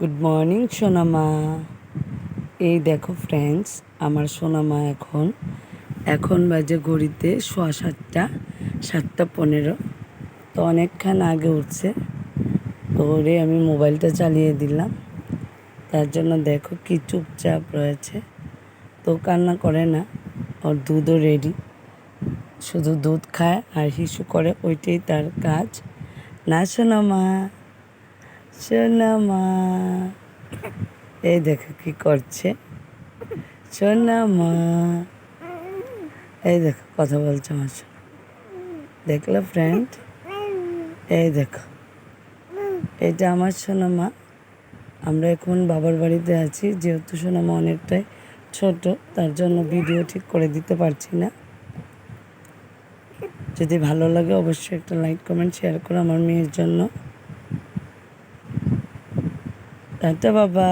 Good morning সোনামা। এই দেখো ফ্রেন্ডস আমার সোনামা এখন এখন বাজে ঘড়িতে সোয়া সাতটা সাতটা পনেরো। তো অনেকক্ষণ আগে উঠছে, তো ওরে আমি মোবাইলটা চালিয়ে দিলাম। তার জন্য দেখো কি চুপচাপ রয়েছে। তো কান্না করে না, ওর দুধও রেডি শুধু দুধ খায় আর হিসু করে, ওইটাই তার কাজ। না সোনামা। সোনামা এই দেখো কি করছে। সোনামা এই দেখো, কথা বলছে আমার সঙ্গে। দেখল ফ্রেন্ড এই দেখো। এটা আমার সোনামা আমরা এখন বাবার বাড়িতে আছি, যেহেতু সোনামা অনেকটাই ছোট, তার জন্য ভিডিও ঠিক করে দিতে পারছি না। যদি ভালো লাগে অবশ্যই একটা লাইক কমেন্ট শেয়ার করো আমার মেয়ের জন্য। টাটা বাবা